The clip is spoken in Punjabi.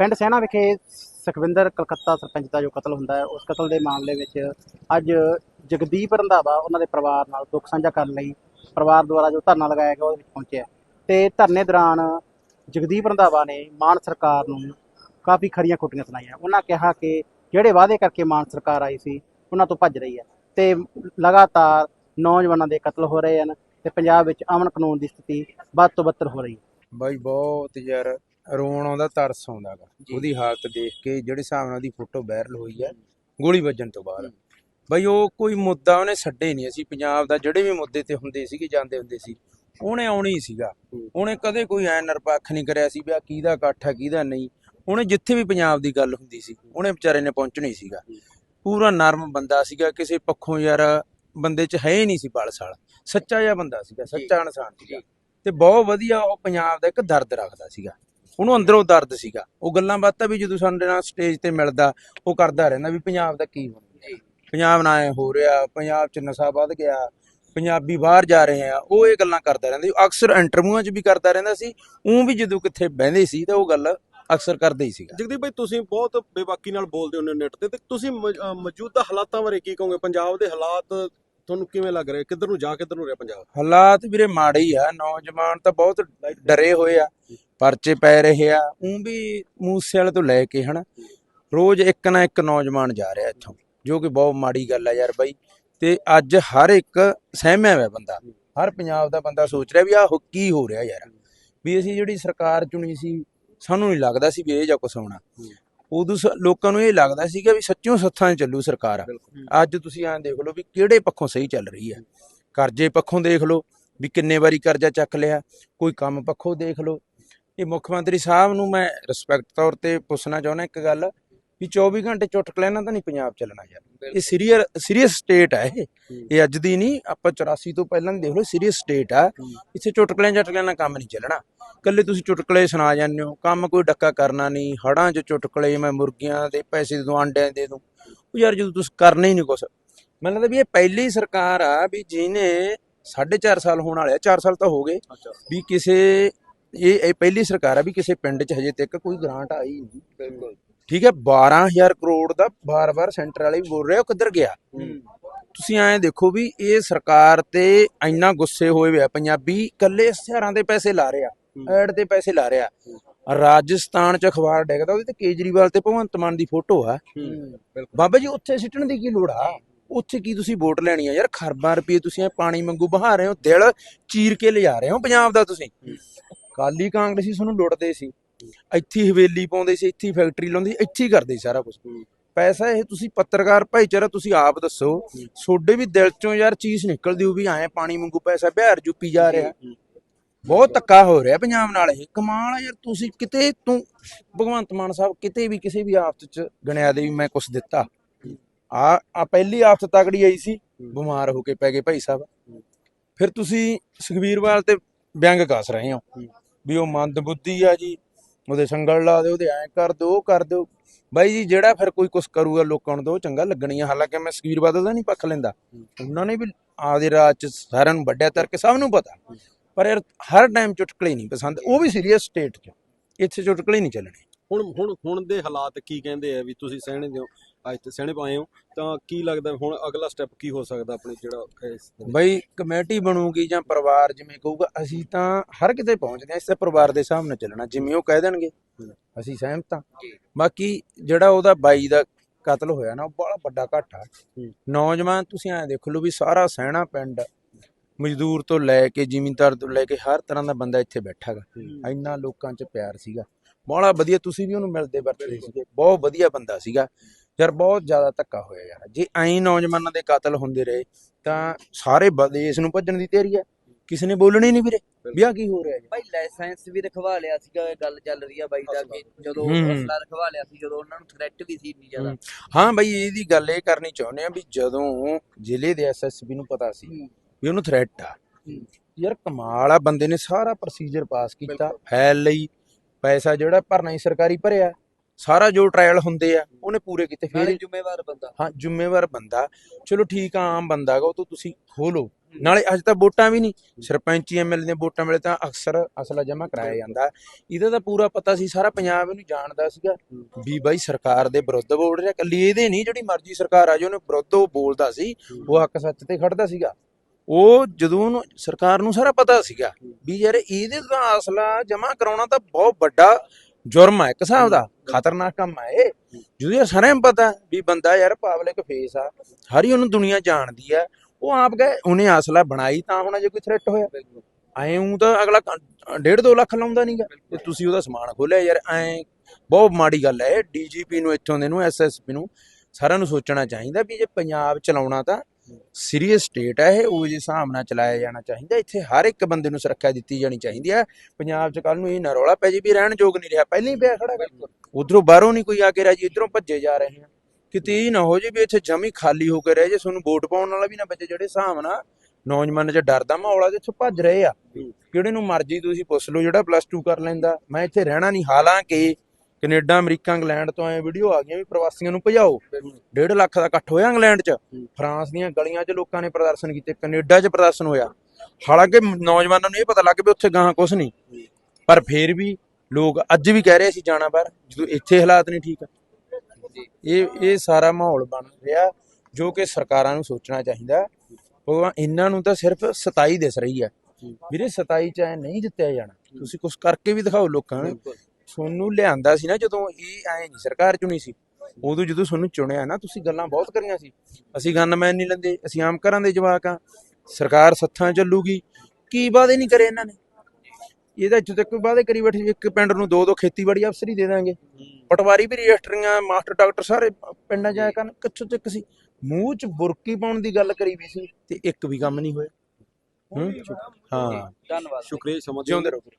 ਪਿੰਡ ਸੈਣਾ ਵਿਖੇ ਸੁਖਵਿੰਦਰ ਕਲਕੱਤਾ ਸਰਪੰਚ ਦਾ ਜੋ ਕਤਲ ਹੁੰਦਾ ਹੈ, ਉਸ ਕਤਲ ਦੇ ਮਾਮਲੇ ਵਿੱਚ ਅੱਜ ਜਗਦੀਪ ਰੰਧਾਵਾ ਉਹਨਾਂ ਦੇ ਪਰਿਵਾਰ ਨਾਲ ਦੁੱਖ ਸਾਂਝਾ ਕਰਨ ਲਈ ਪਰਿਵਾਰ ਦੁਆਰਾ ਜੋ ਧਰਨਾ ਲਗਾਇਆ ਗਿਆ, ਉਹਦੇ ਵਿੱਚ ਪਹੁੰਚਿਆ ਤੇ ਧਰਨੇ ਦੌਰਾਨ ਜਗਦੀਪ ਰੰਧਾਵਾ ਨੇ ਮਾਨ ਸਰਕਾਰ ਨੂੰ ਕਾਫੀ ਖਰੀਆਂ ਖੋਟੀਆਂ ਸੁਣਾਈਆਂ। ਉਹਨਾਂ ਕਿਹਾ ਕਿ ਜਿਹੜੇ ਵਾਅਦੇ ਕਰਕੇ ਮਾਨ ਸਰਕਾਰ ਆਈ ਸੀ, ਉਹਨਾਂ ਤੋਂ ਭੱਜ ਰਹੀ ਹੈ ਤੇ ਲਗਾਤਾਰ ਨੌਜਵਾਨਾਂ ਦੇ ਕਤਲ ਹੋ ਰਹੇ ਹਨ ਤੇ ਪੰਜਾਬ ਵਿੱਚ ਅਮਨ ਕਾਨੂੰਨ ਦੀ ਸਥਿਤੀ ਵੱਧ ਤੋਂ ਬੱਤਰ ਹੋ ਰਹੀ ਹੈ। ਬਾਈ, ਬਹੁਤ ਯਾਰ ਰੋਣ ਆਉਂਦਾ ਤਰਸ ਆਉਂਦਾ ਗਾ। ਉਹਦੀ ਹਾਲਤ ਦੇਖ ਕੇ ਜਿਹੜੇ ਹਿਸਾਬ ਨਾਲ ਉਹਦੀ ਫੋਟੋ ਵਾਇਰਲ ਹੋਈ ਹੈ ਗੋਲੀ ਵੱਜਣ ਤੋਂ ਬਾਅਦ। ਬਾਈ ਉਹ ਕੋਈ ਮੁੱਦਾ ਉਹਨੇ ਛੱਡੇ ਨਹੀਂ। ਅਸੀਂ ਪੰਜਾਬ ਦਾ ਜਿਹੜੇ ਵੀ ਮੁੱਦੇ ਤੇ ਹੁੰਦੇ ਸੀਗੇ ਜਾਂਦੇ ਹੁੰਦੇ ਸੀ ਉਹਨੇ ਆਉਣੀ ਹੀ ਸੀਗਾ। ਹੂੰ। ਉਹਨੇ ਕਦੇ ਕੋਈ ਐ ਨਿਰਪੱਖ ਨਹੀਂ ਕਰਿਆ ਸੀ ਵੀ ਆ ਕਿਹਦਾ ਇਕੱਠ ਆ ਕਿਹਦਾ ਨਹੀਂ। ਉਹਨੇ ਜਿੱਥੇ ਵੀ ਪੰਜਾਬ ਦੀ ਗੱਲ ਹੁੰਦੀ ਸੀ ਉਹਨੇ ਵਿਚਾਰੇ ਨੇ ਪਹੁੰਚਣਾ ਹੀ ਸੀਗਾ। ਪੂਰਾ ਨਰਮ ਬੰਦਾ ਸੀਗਾ ਕਿਸੇ ਪੱਖੋਂ ਯਾਰ ਬੰਦੇ 'ਚ ਹੈ ਹੀ ਨਹੀਂ ਸੀ ਬਲਸਾਲ ਸੱਚਾ ਜਿਹਾ ਬੰਦਾ ਸੀਗਾ ਸੱਚਾ ਇਨਸਾਨ ਸੀਗਾ। ਤੇ ਬਹੁਤ ਵਧੀਆ ਉਹ ਪੰਜਾਬ ਦਾ ਇੱਕ ਦਰਦ ਰੱਖਦਾ ਸੀਗਾ। ਉਹਨੂੰ ਅੰਦਰੋਂ ਦਰਦ ਸੀਗਾ। ਉਹ ਗੱਲਾਂ ਬਾਤਾਂ ਵੀ ਜਦੋਂ ਸਾਡੇ ਨਾਲ ਸਟੇਜ ਤੇ ਮਿਲਦਾ ਉਹ ਕਰਦਾ ਰਹਿੰਦਾ ਵੀ ਪੰਜਾਬ ਦਾ ਕੀ ਬਣੂਗਾ ਪੰਜਾਬ ਨਾਲ ਐਂ ਹੋ ਰਿਹਾ ਪੰਜਾਬ 'ਚ ਨਸ਼ਾ ਵੱਧ ਗਿਆ ਪੰਜਾਬੀ ਬਾਹਰ ਜਾ ਰਹੇ ਆ ਉਹ ਇਹ ਗੱਲਾਂ ਕਰਦਾ ਰਹਿੰਦਾ। ਅਕਸਰ ਇੰਟਰਵਿਊਆਂ 'ਚ ਵੀ ਕਰਦਾ ਰਹਿੰਦਾ ਸੀ ਉਹ ਵੀ ਜਦੋਂ ਕਿੱਥੇ ਬਹਿੰਦੇ ਸੀ ਤਾਂ ਉਹ ਗੱਲ ਅਕਸਰ ਕਰਦਾ ਹੀ ਸੀਗਾ। ਜਗਦੀਪ ਭਾਈ ਤੁਸੀਂ ਬਹੁਤ ਬੇਬਾਕੀ ਨਾਲ ਬੋਲਦੇ ਹੋ ਨੈਟ ਤੇ ਤੁਸੀਂ ਮੌਜੂਦਾ ਹਾਲਾਤਾਂ ਬਾਰੇ ਕੀ ਕਹੋਗੇ? ਪੰਜਾਬ ਦੇ ਹਾਲਾਤ ਤੁਹਾਨੂੰ ਕਿਵੇਂ ਲੱਗ ਰਹੇ? ਕਿੱਧਰ ਨੂੰ ਜਾ ਕਿੱਧਰ ਨੂੰ ਰਿਹਾ ਪੰਜਾਬ? ਹਾਲਾਤ ਵੀਰੇ ਮਾੜੇ ਹੀ ਆ। ਨੌਜਵਾਨ ਤਾਂ ਬਹੁਤ ਡਰੇ ਹੋਏ ਆ। ਪਰਚੇ ਪੈ ਰਹੇ ਆ। ਉਹ ਵੀ ਮੂਸੇ ਵਾਲੇ ਤੋਂ ਲੈ ਕੇ ਹਨਾ ਰੋਜ਼ ਇੱਕ ਨਾ ਇੱਕ ਨੌਜਵਾਨ ਜਾ ਰਿਹਾ ਇੱਥੋਂ ਜੋ ਕਿ ਬਹੁਤ ਮਾੜੀ ਗੱਲ ਆ ਯਾਰ ਬਾਈ। ਤੇ ਅੱਜ ਹਰ ਇੱਕ ਸਹਿਮਿਆ ਹੋਇਆ ਬੰਦਾ ਹਰ ਪੰਜਾਬ ਦਾ ਬੰਦਾ ਸੋਚ ਰਿਹਾ ਵੀ ਆਹ ਕੀ ਹੋ ਰਿਹਾ ਯਾਰ। ਵੀ ਅਸੀਂ ਜਿਹੜੀ ਸਰਕਾਰ ਚੁਣੀ ਸੀ ਸਾਨੂੰ ਨਹੀਂ ਲੱਗਦਾ ਸੀ ਵੀ ਇਹ ਜਾਂ ਕੁਛ ਹੋਣਾ। ਉਦੋਂ ਲੋਕਾਂ ਨੂੰ ਇਹ ਲੱਗਦਾ ਸੀਗਾ ਵੀ ਸੱਚਿਓ ਸੱਥਾਂ 'ਚ ਚੱਲੂ ਸਰਕਾਰ। ਅੱਜ ਤੁਸੀਂ ਐਂ ਦੇਖ ਲਓ ਵੀ ਕਿਹੜੇ ਪੱਖੋਂ ਸਹੀ ਚੱਲ ਰਹੀ ਹੈ ਕਰਜ਼ੇ ਪੱਖੋਂ ਦੇਖ ਲਓ ਵੀ ਕਿੰਨੇ ਵਾਰੀ ਕਰਜ਼ਾ ਚੱਕ ਲਿਆ ਕੋਈ ਕੰਮ ਪੱਖੋਂ ਦੇਖ ਲਓ। ਇਹ ਮੁੱਖ ਮੰਤਰੀ ਸਾਹਿਬ ਨੂੰ ਮੈਂ ਰਿਸਪੈਕਟ ਤੌਰ ਤੇ ਪੁੱਛਣਾ ਚਾਹੁੰਦਾ ਇੱਕ ਗੱਲ ਵੀ 24 ਘੰਟੇ ਚੁਟਕਲੇ ਨਾਲ ਤਾਂ ਨਹੀਂ ਪੰਜਾਬ ਚੱਲਣਾ ਯਾਰ। ਇਹ ਸੀਰੀਅਸ ਸੀਰੀਅਸ ਸਟੇਟ ਹੈ ਇਹ। ਇਹ ਅੱਜ ਦੀ ਨਹੀਂ ਆਪਾਂ 84 ਤੋਂ ਪਹਿਲਾਂ ਦੇਖ ਲਓ ਸੀਰੀਅਸ ਸਟੇਟ ਆ। ਇੱਥੇ ਚੁਟਕਲਿਆਂ ਚਟਕਲਿਆਂ ਨਾਲ ਕੰਮ ਨਹੀਂ ਚੱਲਣਾ। ਕੱਲੇ ਤੁਸੀਂ ਚੁਟਕਲੇ ਸੁਣਾ ਜਾਂਦੇ ਹੋ ਕੰਮ ਕੋਈ ਡੱਕਾ ਕਰਨਾ ਨਹੀਂ ਹੜਾਂ 'ਚ ਚੁਟਕਲੇ ਮੈਂ ਮੁਰਗੀਆਂ ਦੇ ਪੈਸੇ ਦੇ ਦੂੰ ਅੰਡਿਆਂ ਦੇ ਦੂੰ। ਉਹ ਯਾਰ ਜਦੋਂ ਤੁਸੀਂ ਕਰਨਾ ਹੀ ਨਹੀਂ ਕੁਛ ਮੈਨੂੰ ਲੱਗਦਾ ਵੀ ਇਹ ਪਹਿਲੀ ਸਰਕਾਰ ਆ ਵੀ ਜਿਹਨੇ 4.5 ਸਾਲ ਹੋਣ ਵਾਲੇ ਆ 4 ਸਾਲ ਤਾਂ ਹੋ ਗਏ ਵੀ ਕਿਸੇ ਇਹ ਇਹ ਪਹਿਲੀ ਸਰਕਾਰ ਆ ਵੀ ਕਿਸੇ ਪਿੰਡ 'ਚ ਹਜੇ ਤੱਕ ਕੋਈ ਗ੍ਰਾਂਟ ਆਈ ਨਹੀਂ। ਬਿਲਕੁਲ। ਠੀਕ ਹੈ 12000 ਕਰੋੜ ਦਾ ਬਾਰ-ਬਾਰ ਸੈਂਟਰ ਵਾਲੇ ਵੀ ਬੋਲ ਰਹੇ ਉਹ ਕਿੱਧਰ ਗਿਆ? ਤੁਸੀਂ ਐਂ ਦੇਖੋ ਵੀ ਇਹ ਸਰਕਾਰ ਤੇ ਇੰਨਾ ਗੁੱਸੇ ਹੋਏ ਹੋਏ ਆ ਪੰਜਾਬੀ ਕੱਲੇ ਹਥਿਆਰਾਂ ਦੇ ਪੈਸੇ ਲਾ ਰਹੇ ਐਡ ਤੇ ਪੈਸੇ ਲਾ ਰਹੇ। ਰਾਜਸਥਾਨ ਚ ਅਖਬਾਰ ਡਿੱਗਦਾ ਉਹਦੇ ਤੇ ਕੇਜਰੀਵਾਲ ਤੇ ਭਗਵੰਤ ਮਾਨ ਦੀ ਫੋਟੋ ਆ। ਬਾਬਾ ਜੀ ਉੱਥੇ ਸਿੱਟਣ ਦੀ ਕੀ ਲੋੜ ਆ? ਉੱਥੇ ਕੀ ਤੁਸੀਂ ਵੋਟ ਲੈਣੀ ਆ? ਯਾਰ ਖਰਬਾਂ ਰੁਪਏ ਤੁਸੀਂ ਪਾਣੀ ਵਾਂਗੂ ਬਹਾ ਰਹੇ ਹੋ ਦਿਲ ਚੀਰ ਕੇ ਲਿਜਾ ਰਹੇ ਹੋ ਪੰਜਾਬ ਦਾ ਤੁਸੀਂ। ਕਾਲੀ ਕਾਂਗਰਸੀ ਤੁਹਾਨੂੰ ਲੁੱਟਦੇ ਸੀ। ਇੱਥੇ ਹਵੇਲੀ ਪਾਉਂਦੇ ਸੀ, ਇੱਥੇ ਫੈਕਟਰੀ ਲਾਉਂਦੇ ਸੀ, ਇੱਥੇ ਹੀ ਕਰਦੇ ਸੀ ਸਾਰਾ ਕੁਝ ਪੈਸਾ ਇਹ ਤੁਸੀਂ ਪੱਤਰਕਾਰ ਭਾਈਚਾਰਾ ਤੁਸੀਂ ਆਪ ਦੱਸੋ। ਤੁਹਾਡੇ ਵੀ ਦਿਲ ਚੋਂ ਯਾਰ ਚੀਜ਼ ਨਿਕਲਦੀ ਹੋ ਵੀ ਐ ਪਾਣੀ ਵਾਂਗੂ ਪੈਸਾ ਬਿਹਾਰ ਜੁਪੀ ਜਾ ਰਿਹਾ। ਬਹੁਤ ਧੱਕਾ ਹੋ ਰਿਹਾ ਪੰਜਾਬ ਨਾਲ ਇਹ। ਕਮਾਲ ਆ ਯਾਰ, ਤੁਸੀਂ ਕਿਤੇ ਤੂੰ, ਭਗਵੰਤ ਮਾਨ ਸਾਹਿਬ ਕਿਤੇ ਵੀ ਕਿਸੇ ਵੀ ਆਫਤ ਚ ਗਣਿਆ ਦੇ ਵੀ ਮੈਂ ਕੁਝ ਦਿੱਤਾ। ਆ ਆ ਪਹਿਲੀ ਆਫਤ ਤਗੜੀ ਆਈ ਸੀ, ਬਿਮਾਰ ਹੋ ਕੇ ਪੈ ਗਏ ਭਾਈ ਸਾਹਿਬ। ਫਿਰ ਤੁਸੀਂ ਸੁਖਵੀਰਵਾਲ ਤੇ ਵਿਅੰਗ ਕੱਸ ਰਹੇ ਹੋ। ਵੀ ਉਹ ਮੰਦ ਬੁੱਧੀ ਆ ਜੀ, ਉਹਦੇ ਸੰਗਲ ਲਾ ਦਿਓ, ਉਹਦੇ ਐਂ ਕਰ ਦਿਓ, ਉਹ ਕਰ ਦਿਓ। ਬਾਈ ਜੀ, ਜਿਹੜਾ ਫਿਰ ਕੋਈ ਕੁਛ ਕਰੂਗਾ ਲੋਕਾਂ ਨੂੰ ਤਾਂ ਉਹ ਚੰਗਾ ਲੱਗਣੀ ਆ ਹਾਲਾਂਕਿ ਮੈਂ ਸੁਖਵੀਰ ਦਾ ਨਹੀਂ ਪੱਖ ਲੈਂਦਾ। ਉਹਨਾਂ ਨੇ ਵੀ ਆਪਦੇ ਰਾਜ ਚ ਸਾਰਿਆਂ ਨੂੰ ਵੱਡਿਆ ਤਰ ਕੇ ਸਭ ਨੂੰ ਪਤਾ। ਪਰ ਯਾਰ, ਹਰ ਟਾਈਮ ਚੁਟਕਲੇ ਨਹੀਂ ਪਸੰਦ, ਉਹ ਵੀ ਸੀਰੀਅਸ ਸਟੇਟ 'ਚ ਇੱਥੇ ਚੁਟਕਲੇ ਨਹੀਂ ਚੱਲਣੇ। ਹੁਣ ਹੁਣ ਹੁਣ ਦੇ ਹਾਲਾਤ ਕੀ ਕਹਿੰਦੇ ਆ ਵੀ ਤੁਸੀਂ ਸਹਿਣੇ ਦਿਓ ਅੱਜ ਤੇ ਸਹਿਣੇ ਪਾਏ ਹੋ ਤਾਂ ਕੀ ਲੱਗਦਾ ਹੁਣ ਅਗਲਾ ਸਟੈਪ ਕੀ ਹੋ ਸਕਦਾ ਆਪਣੇ ਜਿਹੜਾ? ਬਈ ਕਮੇਟੀ ਬਣੂਗੀ ਜਾਂ ਪਰਿਵਾਰ ਜਿਵੇਂ ਕਹੂਗਾ ਅਸੀਂ ਤਾਂ ਹਰ ਕਿਤੇ ਪਹੁੰਚਦੇ ਹਾਂ ਇਸ ਪਰਿਵਾਰ ਦੇ ਨਾਲ ਚੱਲਣਾ ਜਿਵੇਂ ਉਹ ਕਹਿ ਦੇਣਗੇ ਅਸੀਂ ਸਹਿਮਤ ਹਾਂ। ਬਾਕੀ ਜਿਹੜਾ ਉਹਦਾ ਬਾਈ ਦਾ ਕਤਲ ਹੋਇਆ ਨਾ ਉਹ ਬੜਾ ਵੱਡਾ ਘਾਟਾ ਨੌਜਵਾਨ ਤੁਸੀਂ ਐਂ ਦੇਖ ਲਓ ਵੀ ਸਾਰਾ ਸਹਿਣਾ ਪਿੰਡ ਮਜ਼ਦੂਰ ਤੋਂ ਲੈ ਕੇ ਜ਼ਿਮੀਂਦਾਰ ਤੋਂ ਲੈ ਕੇ ਹਰ ਤਰ੍ਹਾਂ ਦਾ ਬੰਦਾ ਇੱਥੇ ਬੈਠਾ ਹੈਗਾ ਇੰਨਾ ਲੋਕਾਂ 'ਚ ਪਿਆਰ ਸੀਗਾ। ਬੜਾ ਵਧੀਆ ਤੁਸੀਂ ਵੀ ਉਹਨੂੰ ਮਿਲਦੇ ਵਰਤਦੇ ਸੀਗੇ ਬਹੁਤ ਵਧੀਆ ਬੰਦਾ ਸੀਗਾ। ਯਾਰ ਬਹੁਤ ਜ਼ਿਆਦਾ ਧੱਕਾ ਹੋਇਆ ਯਾਰ। ਜੇ ਐਂ ਨੌਜਵਾਨਾਂ ਦੇ ਕਤਲ ਹੁੰਦੇ ਰਹੇ ਤਾਂ ਸਾਰੇ ਦੇਸ਼ ਨੂੰ ਭੱਜਣ ਦੀ ਤਿਆਰੀ ਹੈ ਕਿਸੇ ਨੇ ਬੋਲਣਾ ਹੀ ਨਹੀਂ ਵੀਰੇ ਵੀ ਆਹ ਕੀ ਹੋ ਰਿਹਾ ਜੀ? ਭਾਈ ਲਾਇਸੈਂਸ ਵੀ ਰਖਵਾ ਲਿਆ ਸੀਗਾ ਇਹ ਗੱਲ ਚੱਲ ਰਹੀ ਆ ਬਾਈ ਦਾ ਕਿ ਜਦੋਂ। ਅਸਲਾ ਰਖਵਾ ਲਿਆ ਸੀ ਜਦੋਂ ਉਹਨਾਂ ਨੂੰ ਥ੍ਰੈਟ ਵੀ ਸੀ ਇੰਨੀ ਜ਼ਿਆਦਾ। ਹਾਂ। ਬਈ ਇਹਦੀ ਗੱਲ ਇਹ ਕਰਨੀ ਚਾਹੁੰਦੇ ਆ ਵੀ ਜਦੋਂ ਜ਼ਿਲ੍ਹੇ ਦੇ ਐਸਐਸਪੀ ਨੂੰ ਪਤਾ ਸੀ ਵੀ ਉਹਨੂੰ ਥ੍ਰੈਟ ਆ ਯਾਰ ਕਮਾਲ ਆ ਬੰਦੇ ਨੇ ਸਾਰਾ ਪ੍ਰੋਸੀਜਰ ਪਾਸ ਕੀਤਾ ਫਾਈਲ ਲਈ ਪੈਸਾ ਜਿਹੜਾ ਭਰਨਾ ਹੀ ਸਰਕਾਰੀ ਭਰਿਆ। ਸਾਰਾ ਜੋ ਟ੍ਰਾਇਲ ਹੁੰਦੇ ਆ ਉਹਨੇ ਪੂਰੇ ਕੀਤੇ ਫਿਰ ਨਾਲੇ ਜ਼ਿੰਮੇਵਾਰ ਬੰਦਾ। ਹਾਂ ਜ਼ਿੰਮੇਵਾਰ ਬੰਦਾ। ਚਲੋ ਠੀਕ ਆ ਆਮ ਬੰਦਾ ਹੈਗਾ ਉਹ ਤੋਂ ਤੁਸੀਂ ਖੋਲੋ ਨਾਲੇ ਅੱਜ ਤਾਂ ਵੋਟਾਂ ਵੀ ਨਹੀਂ। ਸਰਪੰਚੀ ਐਮਐਲਏ ਦੀਆਂ ਵੋਟਾਂ ਵੇਲੇ ਤਾਂ ਅਕਸਰ ਅਸਲਾ ਜਮ੍ਹਾਂ ਕਰਾਇਆ ਜਾਂਦਾ। ਇਹਦਾ ਤਾਂ ਪੂਰਾ ਪਤਾ ਸੀ ਸਾਰਾ ਪੰਜਾਬ ਇਹਨੂੰ ਜਾਣਦਾ ਸੀਗਾ ਵੀ ਬਾਈ ਸਰਕਾਰ ਦੇ ਵਿਰੁੱਧ ਬੋਲ ਰਿਹਾ ਕੱਲੀ ਇਹਦੇ ਨਹੀਂ ਜਿਹੜੀ ਮਰਜ਼ੀ ਸਰਕਾਰ ਆ ਜਾਏ ਉਹਨੇ ਵਿਰੁੱਧ ਉਹ ਬੋਲਦਾ ਸੀ ਉਹ ਹੱਕ ਸੱਚ ਤੇ ਖੜਦਾ ਸੀਗਾ। ਉਹ ਜਦੋਂ ਸਰਕਾਰ ਨੂੰ ਸਾਰਾ ਪਤਾ ਸੀਗਾ ਵੀ ਯਾਰ ਇਹਦੇ ਤਾਂ ਅਸਲਾ ਜਮ੍ਹਾਂ ਕਰਾਉਣਾ ਤਾਂ ਬਹੁਤ ਵੱਡਾ ਜੁਰਮ ਹੈ ਇੱਕ ਹਿਸਾਬ ਦਾ ਖਤਰਨਾਕ ਕੰਮ ਹੈ ਇਹ। ਜਦੋਂ ਇਹ ਸਾਰਿਆਂ ਨੂੰ ਪਤਾ ਵੀ ਬੰਦਾ ਯਾਰ ਪਬਲਿਕ ਫੇਸ ਆ ਹਰੀ ਉਹਨੂੰ ਦੁਨੀਆ ਜਾਣਦੀ ਆ ਉਹ ਆਪ ਗਏ ਉਹਨੇ ਅਸਲਾ ਬਣਾਈ ਤਾਂ ਹੁਣ ਜੇ ਕੋਈ ਥ੍ਰੈਟ ਹੋਇਆ। ਐਂ ਤਾਂ ਅਗਲਾ 1.5 2 ਲੱਖ ਲਾਉਂਦਾ ਨਹੀਂਗਾ ਤੇ ਤੁਸੀਂ ਉਹਦਾ ਸਮਾਨ ਖੋਲਿਆ ਯਾਰ ਐਂ ਬਹੁਤ ਮਾੜੀ ਗੱਲ ਹੈ ਡੀਜੀਪੀ ਨੂੰ ਇੱਥੋਂ ਦੇ ਨੂੰ ਐਸਐਸਪੀ ਨੂੰ ਸਾਰਿਆਂ ਨੂੰ ਸੋਚਣਾ ਚਾਹੀਦਾ ਵੀ ਜੇ ਪੰਜਾਬ ਚਲਾਉਣਾ ਤਾਂ ਸੀਰੀਅਸ ਸਟੇਟ ਹੈ ਇਹ ਉਹ ਜਿਹੇ ਹਿਸਾਬ ਨਾਲ ਚਲਾਇਆ ਜਾਣਾ ਚਾਹੀਦਾ। ਇੱਥੇ ਹਰ ਇੱਕ ਬੰਦੇ ਨੂੰ ਸੁਰੱਖਿਆ ਦਿੱਤੀ ਜਾਣੀ ਚਾਹੀਦੀ ਹੈ ਪੰਜਾਬ 'ਚ ਕੱਲ ਨੂੰ ਇਹ ਨਾ ਰੌਲਾ ਪੈ ਜੇ ਵੀ ਰਹਿਣ ਯੋਗ ਨਹੀਂ ਰਿਹਾ। ਪਹਿਲਾਂ ਹੀ ਪਿਆ ਖੜਾ ਉਧਰੋਂ ਬਾਹਰੋਂ ਨਹੀਂ ਕੋਈ ਆ ਕੇ ਰਾਜੀ ਇਧਰੋਂ ਭੱਜੇ ਜਾ ਰਹੇ ਆ। ਕਿਤੇ ਇਹ ਨਾ ਹੋ ਜੇ ਵੀ ਇੱਥੇ ਜਮੀ ਖਾਲੀ ਹੋ ਕੇ ਰਹਿ ਜੇ ਤੁਹਾਨੂੰ ਵੋਟ ਪਾਉਣ ਵਾਲਾ ਵੀ ਨਾ ਬੱਚੇ। ਜਿਹੜੇ ਹਿਸਾਬ ਨਾਲ ਨੌਜਵਾਨਾਂ 'ਚ ਡਰ ਦਾ ਮਾਹੌਲ ਆ ਇੱਥੋਂ ਭੱਜ ਰਹੇ ਆ। ਕਿਹੜੇ ਨੂੰ ਮਰਜ਼ੀ ਤੁਸੀਂ ਪੁੱਛ ਲਓ ਜਿਹੜਾ ਪਲੱਸ 2 ਕਰ ਲੈਂਦਾ। ਮੈਂ ਇੱਥੇ ਰਹਿਣਾ ਨਹੀਂ ਹਾਲਾਂਕਿ ਕੈਨੇਡਾ ਅਮਰੀਕਾ ਇੰਗਲੈਂਡ ਤੋਂ ਐ ਵੀਡੀਓ ਆ ਗਈਆਂ ਵੀ ਪ੍ਰਵਾਸੀਆਂ ਨੂੰ ਭਜਾਓ। 1.5 ਲੱਖ ਦਾ ਇਕੱਠ ਹੋਇਆ ਇੰਗਲੈਂਡ 'ਚ। ਫਰਾਂਸ ਦੀਆਂ ਗਲੀਆਂ 'ਚ ਲੋਕਾਂ ਨੇ ਪ੍ਰਦਰਸ਼ਨ ਕੀਤੇ ਕੈਨੇਡਾ 'ਚ ਪ੍ਰਦਰਸ਼ਨ ਹੋਇਆ। ਹਾਲਾਂਕਿ ਨੌਜਵਾਨਾਂ ਨੂੰ ਇਹ ਪਤਾ ਲੱਗ ਪਿਆ ਉੱਥੇ ਗਾਹਾਂ ਕੁਝ ਨਹੀਂ। ਪਰ ਫੇਰ ਵੀ ਲੋਕ ਅੱਜ ਵੀ ਕਹਿ ਰਹੇ ਸੀ ਜਾਣਾ ਬਾਹਰ ਜਦੋਂ ਇੱਥੇ ਹਾਲਾਤ ਨਹੀਂ ਠੀਕ। ਇਹ ਇਹ ਸਾਰਾ ਮਾਹੌਲ ਬਣ ਰਿਹਾ ਜੋ ਕਿ ਸਰਕਾਰਾਂ ਨੂੰ ਸੋਚਣਾ ਚਾਹੀਦਾ। ਉਹ ਇਹਨਾਂ ਨੂੰ ਤਾਂ ਸਿਰਫ 27 ਦਿਸ ਰਹੀ ਹੈ ਵੀਰੇ 27 ਚ ਐ ਨਹੀਂ ਜਿੱਤਿਆ ਜਾਣਾ। ਤੁਸੀਂ ਕੁਝ ਕਰਕੇ ਵੀ ਦਿਖਾਓ ਲੋਕਾਂ ਨੂੰ। ਤੁਹਾਨੂੰ ਲਿਆਂਦਾ ਸੀ ਨਾ ਜਦੋਂ ਇਹ ਐ ਨਹੀਂ ਸਰਕਾਰ ਚੁਣੀ ਸੀ ਉਦੋਂ ਜਦੋਂ ਤੁਹਾਨੂੰ ਚੁਣਿਆ ਨਾ ਤੁਸੀਂ ਗੱਲਾਂ ਬਹੁਤ ਕਰੀਆਂ ਸੀ। ਅਸੀਂ ਗਨਮੈਨ ਨਹੀਂ ਲੈਂਦੇ ਅਸੀਂ ਆਮ ਘਰਾਂ ਦੇ ਜਵਾਕ ਆ ਸਰਕਾਰ ਸੱਥਾਂ ਚੱਲੂਗੀ ਕੀ ਵਾਅਦੇ ਨਹੀਂ ਕਰੇ ਇਹਨਾਂ ਨੇ? ਇਹਦਾ ਜਦੋਂ ਤੱਕ ਵਾਅਦੇ ਕਰੀ ਬੈਠੇ ਇੱਕ ਪਿੰਡ ਨੂੰ ਦੋ ਦੋ ਖੇਤੀਬਾੜੀ ਅਫਸਰ ਹੀ ਦੇ ਦਾਂਗੇ। ਪਟਵਾਰੀ ਵੀ ਰਜਿਸਟਰੀਆਂ ਮਾਸਟਰ ਡਾਕਟਰ ਸਾਰੇ ਪਿੰਡਾਂ ਜਾਇਆ ਕਰਨ ਕਿੱਥੋਂ ਤੱਕ ਸੀ? ਮੂੰਹ 'ਚ ਬੁਰਕੀ ਪਾਉਣ ਦੀ ਗੱਲ ਕਰੀ ਵੀ ਸੀ ਤੇ ਇੱਕ ਵੀ ਕੰਮ ਨਹੀਂ ਹੋਇਆ। ਹੂੰ ਧੰਨਵਾਦ। ਸ਼ੁਕਰੀਆ ਸਮਾਂ ਦੇਣ ਜਿਉਂਦੇ। ਰਹੋ।